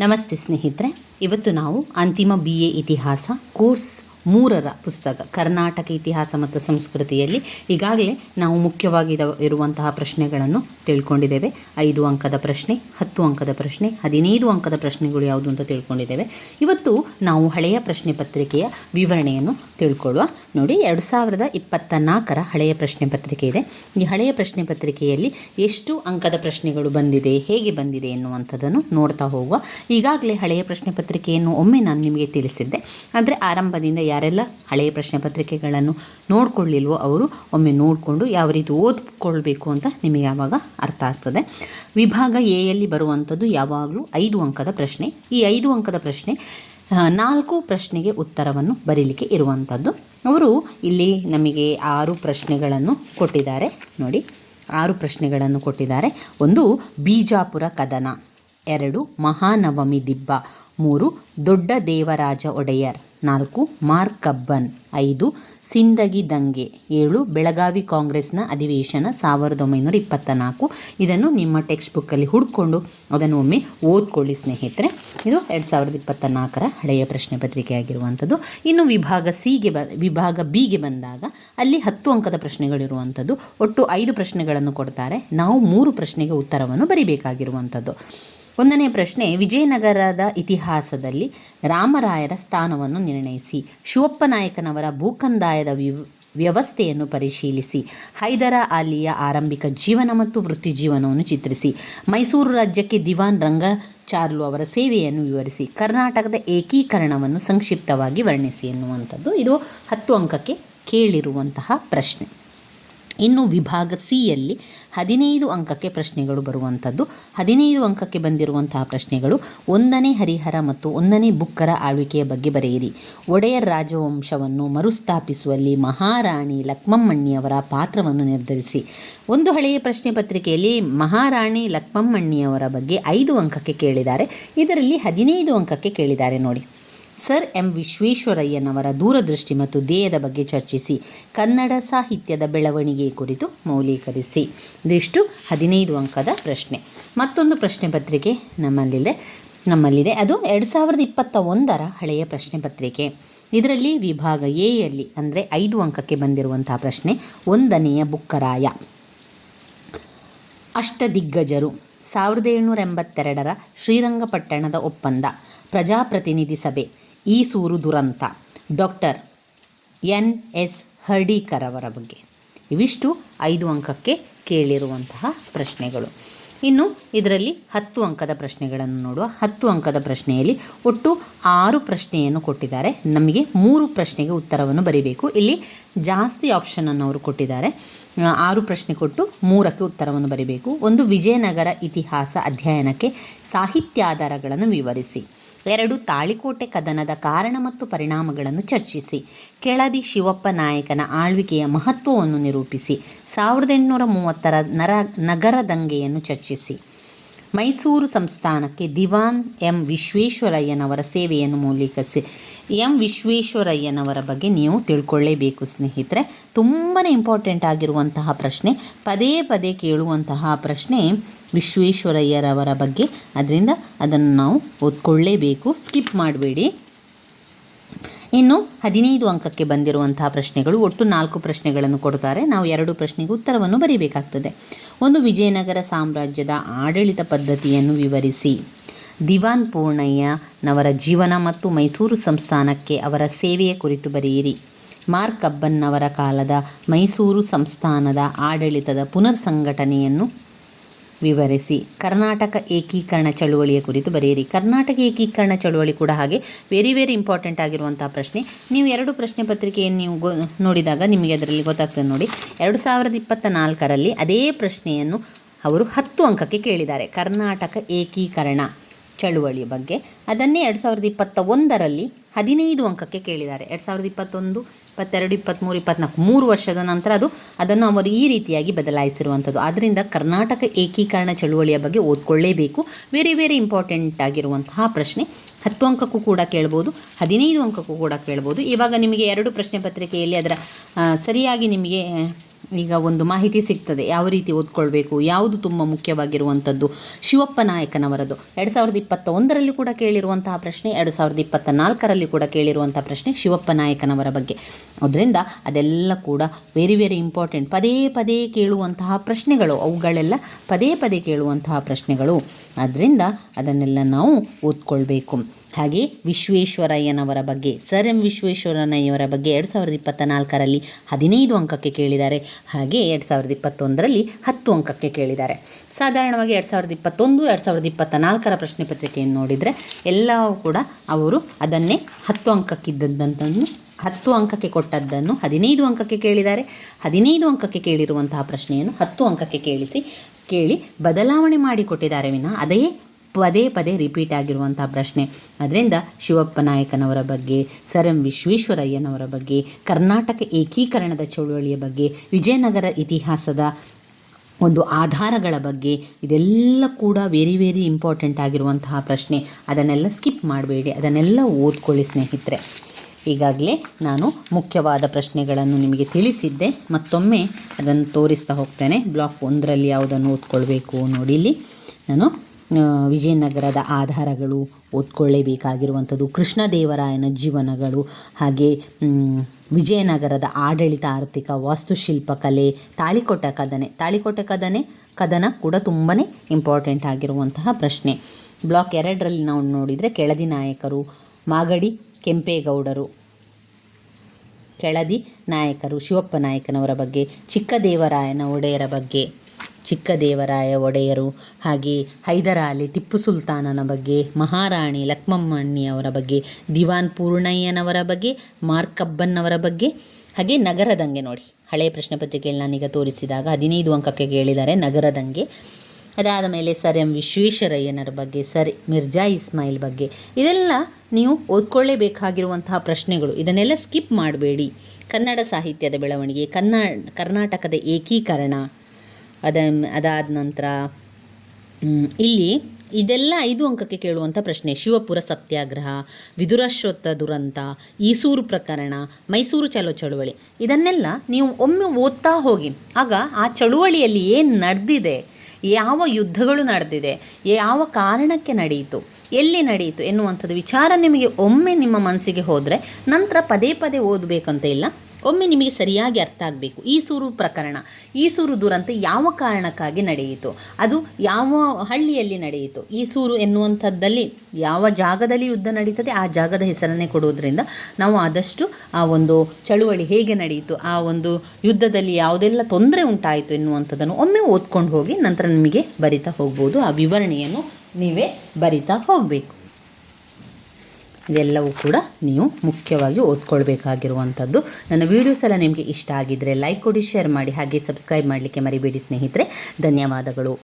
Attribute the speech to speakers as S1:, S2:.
S1: ನಮಸ್ತೆ ಸ್ನೇಹಿತರೆ. ಇವತ್ತು ನಾವು ಅಂತಿಮ ಬಿ ಎ ಇತಿಹಾಸ ಕೋರ್ಸ್ ಮೂರರ ಪುಸ್ತಕ, ಕರ್ನಾಟಕ ಇತಿಹಾಸ ಮತ್ತು ಸಂಸ್ಕೃತಿಯಲ್ಲಿ ಈಗಾಗಲೇ ನಾವು ಮುಖ್ಯವಾಗಿ ಇರುವಂತಹ ಪ್ರಶ್ನೆಗಳನ್ನು ತಿಳ್ಕೊಂಡಿದ್ದೇವೆ. ಐದು ಅಂಕದ ಪ್ರಶ್ನೆ, ಹತ್ತು ಅಂಕದ ಪ್ರಶ್ನೆ, ಹದಿನೈದು ಅಂಕದ ಪ್ರಶ್ನೆಗಳು ಯಾವುದು ಅಂತ ತಿಳ್ಕೊಂಡಿದ್ದೇವೆ. ಇವತ್ತು ನಾವು ಹಳೆಯ ಪ್ರಶ್ನೆ ಪತ್ರಿಕೆಯ ವಿವರಣೆಯನ್ನು ತಿಳ್ಕೊಳ್ಳುವ. ನೋಡಿ, ಎರಡು ಸಾವಿರದ ಇಪ್ಪತ್ತ ನಾಲ್ಕರ ಹಳೆಯ ಪ್ರಶ್ನೆ ಪತ್ರಿಕೆ ಇದೆ. ಈ ಹಳೆಯ ಪ್ರಶ್ನೆ ಪತ್ರಿಕೆಯಲ್ಲಿ ಎಷ್ಟು ಅಂಕದ ಪ್ರಶ್ನೆಗಳು ಬಂದಿದೆ, ಹೇಗೆ ಬಂದಿದೆ ಎನ್ನುವಂಥದ್ದನ್ನು ನೋಡ್ತಾ ಹೋಗುವ. ಈಗಾಗಲೇ ಹಳೆಯ ಪ್ರಶ್ನೆ ಪತ್ರಿಕೆಯನ್ನು ಒಮ್ಮೆ ನಾನು ನಿಮಗೆ ತಿಳಿಸಿದ್ದೆ. ಆದರೆ ಆರಂಭದಿಂದ ಯಾರೆಲ್ಲ ಹಳೆಯ ಪ್ರಶ್ನೆ ಪತ್ರಿಕೆಗಳನ್ನು ನೋಡ್ಕೊಳ್ಳಿಲ್ವೋ ಅವರು ಒಮ್ಮೆ ನೋಡಿಕೊಂಡು ಯಾವ ರೀತಿ ಓದ್ಕೊಳ್ಬೇಕು ಅಂತ ನಿಮಗೆ ಯಾವಾಗ ಅರ್ಥ ಆಗ್ತದೆ. ವಿಭಾಗ ಎಯಲ್ಲಿ ಬರುವಂಥದ್ದು ಯಾವಾಗಲೂ ಐದು ಅಂಕದ ಪ್ರಶ್ನೆ. ಈ ಐದು ಅಂಕದ ಪ್ರಶ್ನೆ ನಾಲ್ಕು ಪ್ರಶ್ನೆಗೆ ಉತ್ತರವನ್ನು ಬರೀಲಿಕ್ಕೆ ಇರುವಂಥದ್ದು. ಅವರು ಇಲ್ಲಿ ನಮಗೆ ಆರು ಪ್ರಶ್ನೆಗಳನ್ನು ಕೊಟ್ಟಿದ್ದಾರೆ. ನೋಡಿ, ಆರು ಪ್ರಶ್ನೆಗಳನ್ನು ಕೊಟ್ಟಿದ್ದಾರೆ. ಒಂದು, ಬೀಜಾಪುರ ಕದನ. ಎರಡು, ಮಹಾನವಮಿ ದಿಬ್ಬ. ಮೂರು, ದೊಡ್ಡ ದೇವರಾಜ ಒಡೆಯರ್. ನಾಲ್ಕು ಮಾರ್ಕ್ ಕಬ್ಬನ್ ಐದು, ಸಿಂದಗಿ ದಂಗೆ ಏಳು, ಬೆಳಗಾವಿ ಕಾಂಗ್ರೆಸ್ನ ಅಧಿವೇಶನ ಸಾವಿರದ ಒಂಬೈನೂರ ಇಪ್ಪತ್ತ ನಾಲ್ಕು ಇದನ್ನು ನಿಮ್ಮ ಟೆಕ್ಸ್ಟ್ ಬುಕ್ಕಲ್ಲಿ ಹುಡ್ಕೊಂಡು ಅದನ್ನು ಒಮ್ಮೆ ಓದ್ಕೊಳ್ಳಿ ಸ್ನೇಹಿತರೆ. ಇದು ಎರಡು ಸಾವಿರದ ಇಪ್ಪತ್ತ ನಾಲ್ಕರ ಹಳೆಯ ಪ್ರಶ್ನೆ ಪತ್ರಿಕೆ ಆಗಿರುವಂಥದ್ದು. ಇನ್ನು ವಿಭಾಗ ಸಿಗೆ ಬ, ವಿಭಾಗ ಬಿಗೆ ಬಂದಾಗ ಅಲ್ಲಿ ಹತ್ತು ಅಂಕದ ಪ್ರಶ್ನೆಗಳಿರುವಂಥದ್ದು. ಒಟ್ಟು ಐದು ಪ್ರಶ್ನೆಗಳನ್ನು ಕೊಡ್ತಾರೆ. ನಾವು ಮೂರು ಪ್ರಶ್ನೆಗೆ ಉತ್ತರವನ್ನು ಬರಿಬೇಕಾಗಿರುವಂಥದ್ದು. ಒಂದನೇ ಪ್ರಶ್ನೆ, ವಿಜಯನಗರದ ಇತಿಹಾಸದಲ್ಲಿ ರಾಮರಾಯರ ಸ್ಥಾನವನ್ನು ನಿರ್ಣಯಿಸಿ ಶಿವಪ್ಪ ನಾಯಕನವರ ಭೂಕಂದಾಯದ ವ್ಯವಸ್ಥೆಯನ್ನು ಪರಿಶೀಲಿಸಿ, ಹೈದರ ಅಲಿಯ ಆರಂಭಿಕ ಜೀವನ ಮತ್ತು ವೃತ್ತಿ ಜೀವನವನ್ನು ಚಿತ್ರಿಸಿ, ಮೈಸೂರು ರಾಜ್ಯಕ್ಕೆ ದಿವಾನ್ ರಂಗಚಾರ್ಲು ಅವರ ಸೇವೆಯನ್ನು ವಿವರಿಸಿ, ಕರ್ನಾಟಕದ ಏಕೀಕರಣವನ್ನು ಸಂಕ್ಷಿಪ್ತವಾಗಿ ವರ್ಣಿಸಿ ಎನ್ನುವಂಥದ್ದು. ಇದು ಹತ್ತು ಅಂಕಕ್ಕೆ ಕೇಳಿರುವಂತಹ ಪ್ರಶ್ನೆ. ಇನ್ನು ವಿಭಾಗ ಸಿಯಲ್ಲಿ ಹದಿನೈದು ಅಂಕಕ್ಕೆ ಪ್ರಶ್ನೆಗಳು ಬರುವಂಥದ್ದು. ಹದಿನೈದು ಅಂಕಕ್ಕೆ ಬಂದಿರುವಂತಹ ಪ್ರಶ್ನೆಗಳು ಒಂದನೇ ಹರಿಹರ ಮತ್ತು ಒಂದನೇ ಬುಕ್ಕರ ಆಳ್ವಿಕೆಯ ಬಗ್ಗೆ ಬರೆಯಿರಿ. ಒಡೆಯರ್ ರಾಜವಂಶವನ್ನು ಮರುಸ್ಥಾಪಿಸುವಲ್ಲಿ ಮಹಾರಾಣಿ ಲಕ್ಮಮ್ಮಣ್ಣಿಯವರ ಪಾತ್ರವನ್ನು ನಿರ್ಧರಿಸಿ. ಒಂದು ಹಳೆಯ ಪ್ರಶ್ನೆ ಪತ್ರಿಕೆಯಲ್ಲಿ ಮಹಾರಾಣಿ ಲಕ್ಮಮ್ಮಣ್ಣಿಯವರ ಬಗ್ಗೆ ಐದು ಅಂಕಕ್ಕೆ ಕೇಳಿದ್ದಾರೆ. ಇದರಲ್ಲಿ ಹದಿನೈದು ಅಂಕಕ್ಕೆ ಕೇಳಿದ್ದಾರೆ ನೋಡಿ. ಸರ್ ಎಂ ವಿಶ್ವೇಶ್ವರಯ್ಯನವರ ದೂರದೃಷ್ಟಿ ಮತ್ತು ಧ್ಯೇಯದ ಬಗ್ಗೆ ಚರ್ಚಿಸಿ ಕನ್ನಡ ಸಾಹಿತ್ಯದ ಬೆಳವಣಿಗೆ ಕುರಿತು ಮೌಲ್ಯೀಕರಿಸಿ. ಇದಿಷ್ಟು ಹದಿನೈದು ಅಂಕದ ಪ್ರಶ್ನೆ. ಮತ್ತೊಂದು ಪ್ರಶ್ನೆ ಪತ್ರಿಕೆ ನಮ್ಮಲ್ಲಿದೆ. ನಮ್ಮಲ್ಲಿದೆ. ಅದು ಎರಡು ಸಾವಿರದ ಇಪ್ಪತ್ತ ಒಂದರ ಹಳೆಯ ಪ್ರಶ್ನೆ ಪತ್ರಿಕೆ. ಇದರಲ್ಲಿ ವಿಭಾಗ ಎಯಲ್ಲಿ ಅಂದರೆ ಐದು ಅಂಕಕ್ಕೆ ಬಂದಿರುವಂತಹ ಪ್ರಶ್ನೆ, ಒಂದನೆಯ ಬುಕ್ಕರಾಯ. ಅಷ್ಟದಿಗ್ಗಜರು, ಸಾವಿರದ ಏಳ್ನೂರ ಎಂಬತ್ತೆರಡರ ಶ್ರೀರಂಗಪಟ್ಟಣದ ಒಪ್ಪಂದ, ಪ್ರಜಾಪ್ರತಿನಿಧಿ ಸಭೆ ಈಸೂರು ದುರಂತ. ಡಾಕ್ಟರ್ ಎನ್ ಎಸ್ ಹರ್ಡೀಕರ್ ಬಗ್ಗೆ. ಇವಿಷ್ಟು ಐದು ಅಂಕಕ್ಕೆ ಕೇಳಿರುವಂತಹ ಪ್ರಶ್ನೆಗಳು. ಇನ್ನು ಇದರಲ್ಲಿ ಹತ್ತು ಅಂಕದ ಪ್ರಶ್ನೆಗಳನ್ನು ನೋಡುವ ಹತ್ತು ಅಂಕದ ಪ್ರಶ್ನೆಯಲ್ಲಿ ಒಟ್ಟು ಆರು ಪ್ರಶ್ನೆಯನ್ನು ಕೊಟ್ಟಿದ್ದಾರೆ. ನಮಗೆ ಮೂರು ಪ್ರಶ್ನೆಗೆ ಉತ್ತರವನ್ನು ಬರೀಬೇಕು. ಇಲ್ಲಿ ಜಾಸ್ತಿ ಆಪ್ಷನನ್ನು ಅವರು ಕೊಟ್ಟಿದ್ದಾರೆ. ಆರು ಪ್ರಶ್ನೆ ಕೊಟ್ಟು ಮೂರಕ್ಕೆ ಉತ್ತರವನ್ನು ಬರೀಬೇಕು. ಒಂದು ವಿಜಯನಗರ ಇತಿಹಾಸ ಅಧ್ಯಯನಕ್ಕೆ ಸಾಹಿತ್ಯಾಧಾರಗಳನ್ನು ವಿವರಿಸಿ. ಎರಡು ತಾಳಿಕೋಟೆ ಕದನದ ಕಾರಣ ಮತ್ತು ಪರಿಣಾಮಗಳನ್ನು ಚರ್ಚಿಸಿ. ಕೆಳದಿ ಶಿವಪ್ಪ ನಾಯಕನ ಆಳ್ವಿಕೆಯ ಮಹತ್ವವನ್ನು ನಿರೂಪಿಸಿ. ಸಾವಿರದ ಎಂಟುನೂರ ಮೂವತ್ತರ ನರ ನಗರ ದಂಗೆಯನ್ನು ಚರ್ಚಿಸಿ. ಮೈಸೂರು ಸಂಸ್ಥಾನಕ್ಕೆ ದಿವಾನ್ ಎಂ ವಿಶ್ವೇಶ್ವರಯ್ಯನವರ ಸೇವೆಯನ್ನು ಮೌಲ್ಯೀಕರಿಸಿ. ಎಂ ವಿಶ್ವೇಶ್ವರಯ್ಯನವರ ಬಗ್ಗೆ ನೀವು ತಿಳ್ಕೊಳ್ಳೇಬೇಕು ಸ್ನೇಹಿತರೆ. ತುಂಬಾ ಇಂಪಾರ್ಟೆಂಟ್ ಆಗಿರುವಂತಹ ಪ್ರಶ್ನೆ, ಪದೇ ಪದೇ ಕೇಳುವಂತಹ ಪ್ರಶ್ನೆ ವಿಶ್ವೇಶ್ವರಯ್ಯರವರ ಬಗ್ಗೆ. ಅದರಿಂದ ಅದನ್ನು ನಾವು ಓದ್ಕೊಳ್ಳೇಬೇಕು. ಸ್ಕಿಪ್ ಮಾಡಬೇಡಿ. ಇನ್ನು ಹದಿನೈದು ಅಂಕಕ್ಕೆ ಬಂದಿರುವಂತಹ ಪ್ರಶ್ನೆಗಳು ಒಟ್ಟು ನಾಲ್ಕು ಪ್ರಶ್ನೆಗಳನ್ನು ಕೊಡ್ತಾರೆ ನಾವು ಎರಡು ಪ್ರಶ್ನೆಗೆ ಉತ್ತರವನ್ನು ಬರೀಬೇಕಾಗ್ತದೆ. ಒಂದು, ವಿಜಯನಗರ ಸಾಮ್ರಾಜ್ಯದ ಆಡಳಿತ ಪದ್ಧತಿಯನ್ನು ವಿವರಿಸಿ. ದಿವಾನ್ ಪೂರ್ಣಯ್ಯನವರ ಜೀವನ ಮತ್ತು ಮೈಸೂರು ಸಂಸ್ಥಾನಕ್ಕೆ ಅವರ ಸೇವೆಯ ಕುರಿತು ಬರೆಯಿರಿ. ಮಾರ್ಕ್ ಕಬ್ಬನ್ನವರ ಕಾಲದ ಮೈಸೂರು ಸಂಸ್ಥಾನದ ಆಡಳಿತದ ಪುನರ್ ಸಂಘಟನೆಯನ್ನು ವಿವರಿಸಿ. ಕರ್ನಾಟಕ ಏಕೀಕರಣ ಚಳುವಳಿಯ ಕುರಿತು ಬರೆಯಿರಿ. ಕರ್ನಾಟಕ ಏಕೀಕರಣ ಚಳುವಳಿ ಕೂಡ ಹಾಗೆ ವೆರಿ ವೆರಿ ಇಂಪಾರ್ಟೆಂಟ್ ಆಗಿರುವಂಥ ಪ್ರಶ್ನೆ. ನೀವು ಎರಡು ಪ್ರಶ್ನೆ ಪತ್ರಿಕೆಯನ್ನು ನೀವು ಗೊ, ನೋಡಿದಾಗ ನಿಮಗೆ ಅದರಲ್ಲಿ ಗೊತ್ತಾಗ್ತದೆ ನೋಡಿ. ಎರಡು ಸಾವಿರದ ಇಪ್ಪತ್ತ ನಾಲ್ಕರಲ್ಲಿ ಅದೇ ಪ್ರಶ್ನೆಯನ್ನು ಅವರು ಹತ್ತು ಅಂಕಕ್ಕೆ ಕೇಳಿದ್ದಾರೆ. ಕರ್ನಾಟಕ ಏಕೀಕರಣ ಚಳುವಳಿಯ ಬಗ್ಗೆ. ಅದನ್ನೇ ಎರಡು ಸಾವಿರದ ಇಪ್ಪತ್ತ ಒಂದರಲ್ಲಿ ಹದಿನೈದು ಅಂಕಕ್ಕೆ ಕೇಳಿದ್ದಾರೆ. ಎರಡು ಸಾವಿರದ ಇಪ್ಪತ್ತೊಂದು, ಇಪ್ಪತ್ತೆರಡು, ಇಪ್ಪತ್ತ್ಮೂರು ಇಪ್ಪತ್ನಾಲ್ಕು ಮೂರು ವರ್ಷದ ನಂತರ ಅದು ಅದನ್ನು ಅವರು ಈ ರೀತಿಯಾಗಿ ಬದಲಾಯಿಸಿರುವಂಥದ್ದು. ಆದ್ದರಿಂದ ಕರ್ನಾಟಕ ಏಕೀಕರಣ ಚಳುವಳಿಯ ಬಗ್ಗೆ ಓದ್ಕೊಳ್ಳೇಬೇಕು. ವೆರಿ ವೆರಿ ಇಂಪಾರ್ಟೆಂಟ್ ಆಗಿರುವಂತಹ ಪ್ರಶ್ನೆ. ಹತ್ತು ಅಂಕಕ್ಕೂ ಕೂಡ ಕೇಳ್ಬೋದು, ಹದಿನೈದು ಅಂಕಕ್ಕೂ ಕೂಡ ಕೇಳ್ಬೋದು. ಇವಾಗ ನಿಮಗೆ ಎರಡು ಪ್ರಶ್ನೆ ಪತ್ರಿಕೆಯಲ್ಲಿ ಅದರ ಸರಿಯಾಗಿ ನಿಮಗೆ ಈಗ ಒಂದು ಮಾಹಿತಿ ಸಿಗ್ತದೆ. ಯಾವ ರೀತಿ ಓದ್ಕೊಳ್ಬೇಕು? ಯಾವುದು ತುಂಬ ಮುಖ್ಯವಾಗಿರುವಂಥದ್ದು? ಶಿವಪ್ಪ ನಾಯಕನವರದು. ಎರಡು ಸಾವಿರದ ಇಪ್ಪತ್ತ ಒಂದರಲ್ಲಿ ಕೂಡ ಕೇಳಿರುವಂತಹ ಪ್ರಶ್ನೆ, ಎರಡು ಸಾವಿರದ ಇಪ್ಪತ್ತ ನಾಲ್ಕರಲ್ಲಿ ಕೂಡ ಕೇಳಿರುವಂಥ ಪ್ರಶ್ನೆ ಶಿವಪ್ಪ ನಾಯಕನವರ ಬಗ್ಗೆ. ಅದರಿಂದ ಅದೆಲ್ಲ ಕೂಡ ವೆರಿ ವೆರಿ ಇಂಪಾರ್ಟೆಂಟ್ ಪದೇ ಪದೇ ಕೇಳುವಂತಹ ಪ್ರಶ್ನೆಗಳು, ಅವುಗಳೆಲ್ಲ ಪದೇ ಪದೇ ಕೇಳುವಂತಹ ಪ್ರಶ್ನೆಗಳು. ಆದ್ದರಿಂದ ಅದನ್ನೆಲ್ಲ ನಾವು ಓದ್ಕೊಳ್ಬೇಕು. ಹಾಗೆ ವಿಶ್ವೇಶ್ವರಯ್ಯನವರ ಬಗ್ಗೆ, ಸರ್ ಎಂ ವಿಶ್ವೇಶ್ವರಯ್ಯನವರ ಬಗ್ಗೆ ಎರಡು ಸಾವಿರದ ಇಪ್ಪತ್ತ ನಾಲ್ಕರಲ್ಲಿ ಹದಿನೈದು ಅಂಕಕ್ಕೆ ಕೇಳಿದ್ದಾರೆ. ಹಾಗೆ ಎರಡು ಸಾವಿರದ ಇಪ್ಪತ್ತೊಂದರಲ್ಲಿ ಹತ್ತು ಅಂಕಕ್ಕೆ ಕೇಳಿದ್ದಾರೆ. ಸಾಧಾರಣವಾಗಿ ಎರಡು ಸಾವಿರದ ಇಪ್ಪತ್ತೊಂದು, ಎರಡು ಸಾವಿರದ ಇಪ್ಪತ್ತ ನಾಲ್ಕರ ಪ್ರಶ್ನೆ ಪತ್ರಿಕೆಯನ್ನು ನೋಡಿದರೆ ಎಲ್ಲವೂ ಕೂಡ ಅವರು ಅದನ್ನೇ ಹತ್ತು ಅಂಕಕ್ಕಿದ್ದದ್ದಂತನ್ನು ಹತ್ತು ಅಂಕಕ್ಕೆ ಕೊಟ್ಟದ್ದನ್ನು ಹದಿನೈದು ಅಂಕಕ್ಕೆ ಕೇಳಿದ್ದಾರೆ. ಹದಿನೈದು ಅಂಕಕ್ಕೆ ಕೇಳಿರುವಂತಹ ಪ್ರಶ್ನೆಯನ್ನು ಹತ್ತು ಅಂಕಕ್ಕೆ ಕೇಳಿಸಿ, ಕೇಳಿ ಬದಲಾವಣೆ ಮಾಡಿಕೊಟ್ಟಿದ್ದಾರೆ ವಿನ, ಅದೇ ಪದೇ ಪದೇ ರಿಪೀಟ್ ಆಗಿರುವಂಥ ಪ್ರಶ್ನೆ. ಅದರಿಂದ ಶಿವಪ್ಪ ನಾಯಕನವರ ಬಗ್ಗೆ, ಸರ್ ಎಂ ವಿಶ್ವೇಶ್ವರಯ್ಯನವರ ಬಗ್ಗೆ, ಕರ್ನಾಟಕ ಏಕೀಕರಣದ ಚಳುವಳಿಯ ಬಗ್ಗೆ, ವಿಜಯನಗರ ಇತಿಹಾಸದ ಒಂದು ಆಧಾರಗಳ ಬಗ್ಗೆ, ಇದೆಲ್ಲ ಕೂಡ ವೆರಿ ವೆರಿ ಇಂಪಾರ್ಟೆಂಟ್ ಆಗಿರುವಂತಹ ಪ್ರಶ್ನೆ. ಅದನ್ನೆಲ್ಲ ಸ್ಕಿಪ್ ಮಾಡಬೇಡಿ. ಅದನ್ನೆಲ್ಲ ಓದ್ಕೊಳ್ಳಿ ಸ್ನೇಹಿತರೆ. ಈಗಾಗಲೇ ನಾನು ಮುಖ್ಯವಾದ ಪ್ರಶ್ನೆಗಳನ್ನು ನಿಮಗೆ ತಿಳಿಸಿದ್ದೆ. ಮತ್ತೊಮ್ಮೆ ಅದನ್ನು ತೋರಿಸ್ತಾ ಹೋಗ್ತೇನೆ. ಬ್ಲಾಕ್ ಒಂದರಲ್ಲಿ ಯಾವುದನ್ನು ಓದ್ಕೊಳ್ಬೇಕು ನೋಡಿಲಿ ನಾನು ವಿಜಯನಗರದ ಆಧಾರಗಳು ಓದ್ಕೊಳ್ಳೇಬೇಕಾಗಿರುವಂಥದ್ದು, ಕೃಷ್ಣದೇವರಾಯನ ಜೀವನಗಳು, ಹಾಗೆ ವಿಜಯನಗರದ ಆಡಳಿತ, ಆರ್ಥಿಕ, ವಾಸ್ತುಶಿಲ್ಪ ಕಲೆ ತಾಳಿಕೋಟ ಕದನೆ. ತಾಳಿಕೋಟ ಕದನೆ, ಕದನ ಕೂಡ ತುಂಬಾ ಇಂಪಾರ್ಟೆಂಟ್ ಆಗಿರುವಂತಹ ಪ್ರಶ್ನೆ. ಬ್ಲಾಕ್ ಎರಡರಲ್ಲಿ ನಾವು ನೋಡಿದರೆ ಕೆಳದಿ ನಾಯಕರು, ಮಾಗಡಿ ಕೆಂಪೇಗೌಡರು, ಕೆಳದಿ ನಾಯಕರು, ಶಿವಪ್ಪ ನಾಯಕನವರ ಬಗ್ಗೆ, ಚಿಕ್ಕದೇವರಾಯನ ಒಡೆಯರ ಬಗ್ಗೆ. ಚಿಕ್ಕದೇವರಾಯ ಒಡೆಯರು ಹಾಗೆ ಹೈದರಾಲಿ ಟಿಪ್ಪು ಸುಲ್ತಾನನ ಬಗ್ಗೆ, ಮಹಾರಾಣಿ ಲಕ್ಷ್ಮಮ್ಮಣ್ಣಿಯವರ ಬಗ್ಗೆ, ದಿವಾನ್ ಪೂರ್ಣಯ್ಯನವರ ಬಗ್ಗೆ ಮಾರ್ಕಬ್ಬನ್ನವರ ಬಗ್ಗೆ, ಹಾಗೆ ನಗರದಂಗೆ ನೋಡಿ. ಹಳೆಯ ಪ್ರಶ್ನೆ ಪತ್ರಿಕೆಯಲ್ಲಿ ನಾನೀಗ ತೋರಿಸಿದಾಗ ಹದಿನೈದು ಅಂಕಕ್ಕೆ ಕೇಳಿದ್ದಾರೆ ನಗರದಂಗೆ. ಅದಾದ ಮೇಲೆ ಸರ್ ಎಂ ವಿಶ್ವೇಶ್ವರಯ್ಯನರ ಬಗ್ಗೆ, ಸರ್ ಮಿರ್ಜಾ ಇಸ್ಮಾಯಿಲ್ ಬಗ್ಗೆ, ಇದೆಲ್ಲ ನೀವು ಓದ್ಕೊಳ್ಳೇಬೇಕಾಗಿರುವಂತಹ ಪ್ರಶ್ನೆಗಳು. ಇದನ್ನೆಲ್ಲ ಸ್ಕಿಪ್ ಮಾಡಬೇಡಿ. ಕನ್ನಡ ಸಾಹಿತ್ಯದ ಬೆಳವಣಿಗೆ, ಕನ್ನಡ, ಕರ್ನಾಟಕದ ಏಕೀಕರಣ ಅದ, ಅದಾದ ನಂತರ ಇಲ್ಲಿ ಇದೆಲ್ಲ ಐದು ಅಂಕಕ್ಕೆ ಕೇಳುವಂಥ ಪ್ರಶ್ನೆ. ಶಿವಪುರ ಸತ್ಯಾಗ್ರಹ ವಿದುರಾಶ್ವತ್ಥ ದುರಂತ, ಈಸೂರು ಪ್ರಕರಣ, ಮೈಸೂರು ಚಲೋ ಚಳುವಳಿ. ಇದನ್ನೆಲ್ಲ ನೀವು ಒಮ್ಮೆ ಓದ್ತಾ ಹೋಗಿ, ಆಗ ಆ ಚಳುವಳಿಯಲ್ಲಿ ಏನು ನಡೆದಿದೆ, ಯಾವ ಯುದ್ಧಗಳು ನಡೆದಿದೆ, ಯಾವ ಕಾರಣಕ್ಕೆ ನಡೆಯಿತು, ಎಲ್ಲಿ ನಡೆಯಿತು ಎನ್ನುವಂಥದ್ದು ವಿಚಾರ ನಿಮಗೆ ಒಮ್ಮೆ ನಿಮ್ಮ ಮನಸ್ಸಿಗೆ ಹೋದರೆ ನಂತರ ಪದೇ ಪದೇ ಓದಬೇಕಂತ ಇಲ್ಲ. ಒಮ್ಮೆ ನಿಮಗೆ ಸರಿಯಾಗಿ ಅರ್ಥ ಆಗಬೇಕು. ಈ ಸೂರು ಪ್ರಕರಣ. ಈ ಸೂರು ದುರಂತ ಯಾವ ಕಾರಣಕ್ಕಾಗಿ ನಡೆಯಿತು? ಅದು ಯಾವ ಹಳ್ಳಿಯಲ್ಲಿ ನಡೆಯಿತು? ಈ ಸೂರು ಎನ್ನುವಂಥದ್ದಲ್ಲಿ ಯಾವ ಜಾಗದಲ್ಲಿ ಯುದ್ಧ ನಡೀತದೆ, ಆ ಜಾಗದ ಹೆಸರನ್ನೇ ಕೊಡುವುದರಿಂದ ನಾವು ಆದಷ್ಟು ಆ ಒಂದು ಚಳುವಳಿ ಹೇಗೆ ನಡೆಯಿತು, ಆ ಒಂದು ಯುದ್ಧದಲ್ಲಿ ಯಾವುದೆಲ್ಲ ತೊಂದರೆ ಉಂಟಾಯಿತು ಎನ್ನುವಂಥದ್ದನ್ನು ಒಮ್ಮೆ ಓದ್ಕೊಂಡು ಹೋಗಿ ನಂತರ ನಿಮಗೆ ಬರಿತಾ ಹೋಗ್ಬೋದು. ಆ ವಿವರಣೆಯನ್ನು ನೀವೇ ಬರಿತಾ ಹೋಗಬೇಕು. ಇದೆಲ್ಲವೂ ಕೂಡ ನೀವು ಮುಖ್ಯವಾಗಿ ಓದ್ಕೊಳ್ಬೇಕಾಗಿರುವಂಥದ್ದು. ನನ್ನ ವೀಡಿಯೋಸ್ ಎಲ್ಲ ನಿಮಗೆ ಇಷ್ಟ ಆಗಿದ್ದರೆ ಲೈಕ್ ಕೊಡಿ ಶೇರ್ ಮಾಡಿ, ಹಾಗೆ ಸಬ್ಸ್ಕ್ರೈಬ್ ಮಾಡಲಿಕ್ಕೆ ಮರಿಬೇಡಿ ಸ್ನೇಹಿತರೆ. ಧನ್ಯವಾದಗಳು.